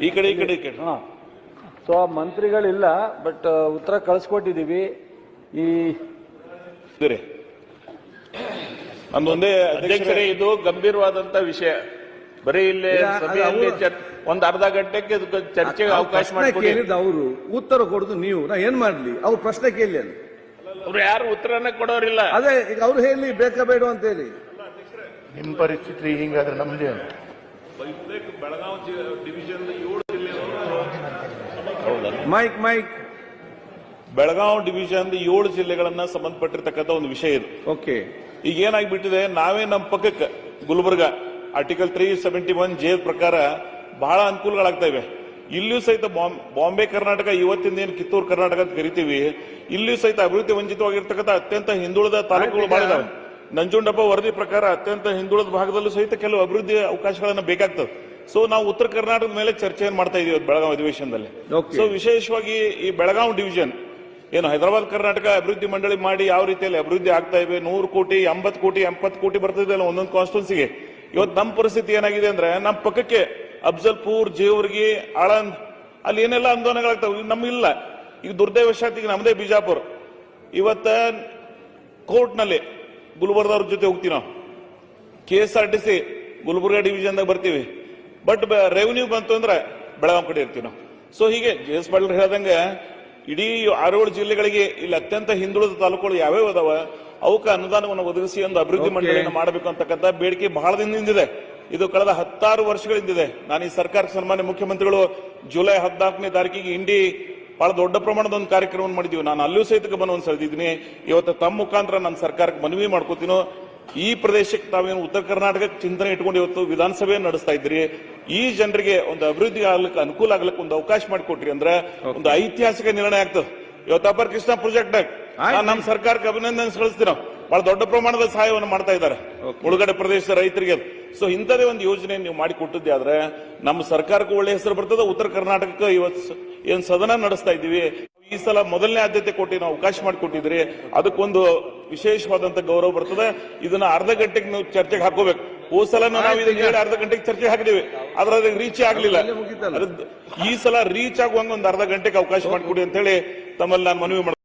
ಈ ಕಡೆ ಈ ಕಡೆ ಈ ಆ ಹಾ. ಸೊ ಮಂತ್ರಿಗಳಿಲ್ಲ ಬಟ್ ಉತ್ತರ ಕಳಿಸ್ಕೊಟ್ಟಿದೀವಿ. ಈ ಇದ್ರಿ ನಮ್ದೊಂದೇ ಅಧ್ಯಕ್ಷರೇ ಇದು ಗಂಭೀರವಾದಂತ ವಿಷಯ. ಬರೀ ಇಲ್ಲಿ ಸಭೆಯಲ್ಲಿ ಚರ್- ಒಂದ್ ಅರ್ಧ ಗಂಟೆಗೆ ಇದಕ್ಕೆ ಚರ್ಚೆಗೆ ಅವಕಾಶ ಪ್ರಶ್ನೆ ಮಾಡಿಕೊಡಿ. ಅವರು. ಉತ್ತರ ಕೊಡುದು ನೀವು. ನಾ ಏನ್ ಮಾಡ್ಲಿ? ಅವ್ರು ಪ್ರಶ್ನೆ ಕೇಳಿ ಅಲ್ಲಿ. ಅವ್ರು ಯಾರು ಉತ್ತರನ ಕೊಡೋರಿಲ್ಲ. ಅದೇ ಈಗ ಅವ್ರು ಹೇಳಿ ಬೇಕಾ ಬೇಡ ಅಂತ ಹೇಳಿ. ನಿಮ್ಮ ಪರಿಸ್ಥಿತಿ ಹಿಂಗಾದ್ರೆ ನಮ್ದೇನು? Mic mic. ಬೆಳಗಾವಿ ಡಿವಿಷನ್ ಏಳು ಜಿಲ್ಲೆಗಳನ್ನ ಸಂಬಂಧಪಟ್ಟಿರ್ತಕ್ಕಂಥ ಒಂದು ವಿಷಯ ಇದು. ಓಕೆ. ಈಗ ಏನಾಗ್ಬಿಟ್ಟಿದೆ ನಾವೇ ನಮ್ಮ ಪಕ್ಕಕ್ಕೆ Gulbarga article three seventy one J ಪ್ರಕಾರ ಬಹಳ ಅನುಕೂಲಗಳಾಗ್ತಾ ಇವೆ. ಇಲ್ಲಿಯೂ ಸಹಿತ ಬಾಂಬ್- ಕರ್ನಾಟಕ ಇವತ್ತಿಂದ ಏನು ಕಿತ್ತೂರು ಕರ್ನಾಟಕ ಅಂತ ಕರಿತೀವಿ ಇಲ್ಲಿಯೂ ಸಹಿತ ಅಭಿವೃದ್ಧಿ ವಂಚಿತವಾಗಿರ್ತಕ್ಕಂಥ ಅತ್ಯಂತ ಹಿಂದುಳಿದ ತಾಲೂಕುಗಳು ಮಾಡಿದಾವೆ ನಂಜುಂಡಪ್ಪ ವರದಿ ಪ್ರಕಾರ ಅತ್ಯಂತ ಹಿಂದುಳಿದ ಭಾಗದಲ್ಲೂ ಸಹಿತ ಕೆಲವು ಅಭಿವೃದ್ಧಿ ಅವಕಾಶಗಳನ್ನ ಬೇಕಾಗ್ತದೆ ಸೊ ನಾವು ಉತ್ತರ ಕರ್ನಾಟಕದ ಮೇಲೆ ಚರ್ಚೆಯನ್ನು ಮಾಡ್ತಾ ಇದೀವಿ ಇವತ್ತು ಬೆಳಗಾವಿ ಅಧಿವೇಶನದಲ್ಲಿ. ಸೊ ವಿಶೇಷವಾಗಿ ಈ ಬೆಳಗಾವಿ ಡಿವಿಷನ್ ಏನು ಹೈದರಾಬಾದ್ ಕರ್ನಾಟಕ ಅಭಿವೃದ್ಧಿ ಮಂಡಳಿ ಮಾಡಿ ಯಾವ ರೀತಿಯಲ್ಲಿ ಅಭಿವೃದ್ಧಿ ಆಗ್ತಾ ಇವೆ? ನೂರು ಕೋಟಿ ಎಂಬತ್ತು ಕೋಟಿ ಎಪ್ಪತ್ತು ಕೋಟಿ ಬರ್ತಿದೆ ಅಲ್ಲ ಒಂದೊಂದು ಕಾನ್ಸ್ಟಿಟ್ಯೂನ್ಸಿಗೆ ಇವತ್ತು ನಮ್ಮ ಪರಿಸ್ಥಿತಿ ಏನಾಗಿದೆ ಅಂದ್ರೆ ನಮ್ಮ ಪಕ್ಕಕ್ಕೆ ಅಫ್ಜಲ್ಪುರ್ ಜೇವರ್ಗಿ ಆಳಂದ್ ಅಲ್ಲಿ ಏನೆಲ್ಲ ಆಂದೋಲನಗಳಾಗ್ತಾವೆ? ನಮ್ಗಿಲ್ಲ ಈಗ ದುರ್ದೈವಶಾತ್ ಈಗ ನಮ್ಮದೇ ಬಿಜಾಪುರ. ಇವತ್ತ ಕೋರ್ಟ್ನಲ್ಲಿ ಗುಲ್ಬರ್ದವ್ರ ಜೊತೆ ಹೋಗ್ತೀವಿ ನಾವು K S R T C Gulbarga ಡಿವಿಷನ್ದಾಗ ಬರ್ತೀವಿ. ಬಟ್ ರೆವಿನ್ಯೂ ಬಂತು ಅಂದ್ರೆ ಬೆಳಗಾಂ ಕಡೆ ಇರ್ತೀವಿ ನಾವು. ಸೊ ಹೀಗೆ ಜೆ ಎಸ್ ಪಾಟೀಲ್ ಹೇಳ್ದಂಗೆ ಇಡೀ ಆರೇಳು ಜಿಲ್ಲೆಗಳಿಗೆ ಇಲ್ಲಿ ಅತ್ಯಂತ ಹಿಂದುಳಿದ ತಾಲೂಕುಗಳು ಯಾವ್ಯಾವ ಅದಾವ ಅವಕ್ಕೆ ಅನುದಾನವನ್ನು ಒದಗಿಸಿ ಒಂದು ಅಭಿವೃದ್ಧಿ. ಮಂಡಳಿಯನ್ನು ಮಾಡಬೇಕು ಅಂತಕ್ಕಂಥ ಬೇಡಿಕೆ ಬಹಳ ದಿನದಿಂದಿದೆ ಇದು. ಕಳೆದ ಹತ್ತಾರು ವರ್ಷಗಳಿಂದಿದೆ ನಾನು ಈ ಸರ್ಕಾರ ಸನ್ಮಾನ್ಯ ಮುಖ್ಯಮಂತ್ರಿಗಳು ಜುಲೈ ಹದಿನಾಲ್ಕನೇ ತಾರೀಕಿಗೆ ಇಂಡಿ ಬಹಳ ದೊಡ್ಡ ಪ್ರಮಾಣದ ಒಂದು ಕಾರ್ಯಕ್ರಮ ಮಾಡಿದೀವಿ. ನಾನು ಅಲ್ಲೂ ಸಹಿತ ಗಮನವನ್ನು ಸೆಳೆದಿದ್ದೀನಿ ಇವತ್ತು ತಮ್ಮ ಮುಖಾಂತರ ನಾನು ಸರ್ಕಾರಕ್ಕೆ ಮನವಿ ಮಾಡ್ಕೋತೀನೋ. ಈ ಪ್ರದೇಶಕ್ಕೆ ತಾವೇನು ಉತ್ತರ ಕರ್ನಾಟಕಕ್ಕೆ ಚಿಂತನೆ ಇಟ್ಕೊಂಡು ಇವತ್ತು ವಿಧಾನಸಭೆ ನಡೆಸ್ತಾ ಇದ್ರಿ ಈ ಜನರಿಗೆ ಒಂದು ಅಭಿವೃದ್ಧಿ ಆಗ್ಲಿಕ್ಕೆ ಅನುಕೂಲ ಆಗ್ಲಿಕ್ಕೆ ಒಂದು ಅವಕಾಶ ಮಾಡಿಕೊಟ್ರಿ ಅಂದ್ರೆ ಒಂದು ಐತಿಹಾಸಿಕ ನಿರ್ಣಯ ಆಗ್ತದೆ. ಇವತ್ತು ಅಪರ್ ಕೃಷ್ಣ ಪ್ರಾಜೆಕ್ಟ್. ನಮ್ಮ ಸರ್ಕಾರಕ್ಕೆ ಅಭಿನಂದನೆ ಸಲ್ಲಿಸ್ತೀವಿ ನಾವು ಬಹಳ ದೊಡ್ಡ ಪ್ರಮಾಣದ ಸಹಾಯವನ್ನು ಮಾಡ್ತಾ ಇದ್ದಾರೆ. ಉಳುಗಡೆ ಪ್ರದೇಶದ ರೈತರಿಗೆ. ಸೊ ಇಂಥದೇ ಒಂದು ಯೋಜನೆ ನೀವು ಮಾಡಿ ಕೊಟ್ಟಿದ್ದೆ ಆದ್ರೆ ನಮ್ಮ ಸರ್ಕಾರಕ್ಕೂ ಒಳ್ಳೆ ಹೆಸರು ಬರ್ತದೆ. ಉತ್ತರ ಕರ್ನಾಟಕಕ್ಕೆ ಇವತ್ತು ಏನ್ ಸದನ ನಡೆಸ್ತಾ ಇದ್ದೀವಿ. ಈ ಸಲ ಮೊದಲನೇ ಆದ್ಯತೆ ಕೊಟ್ಟು ನಾವು ಅವಕಾಶ ಮಾಡಿಕೊಟ್ಟಿದ್ರಿ ಅದಕ್ಕೊಂದು ವಿಶೇಷವಾದಂತ ಗೌರವ ಬರ್ತದೆ. ಇದನ್ನ ಅರ್ಧ ಗಂಟೆಗೆ ನೀವು ಚರ್ಚೆಗೆ ಹಾಕೋಬೇಕು. ಹೋದ ಸಲ ನಾವು ಇದನ್ನ ಹೇಳಿ ಅರ್ಧ ಗಂಟೆಗೆ ಚರ್ಚೆ ಹಾಕಿದೀವಿ. ಆದ್ರೆ ಅದಕ್ಕೆ ರೀಚ್ ಆಗ್ಲಿಲ್ಲ. ಈ ಸಲ ರೀಚ್ ಆಗುವಂಗ ಒಂದು ಅರ್ಧ ಗಂಟೆಗೆ ಅವಕಾಶ ಮಾಡಿಕೊಡಿ ಅಂತ ಹೇಳಿ ತಮ್ಮಲ್ಲಿ ನಾನು ಮನವಿ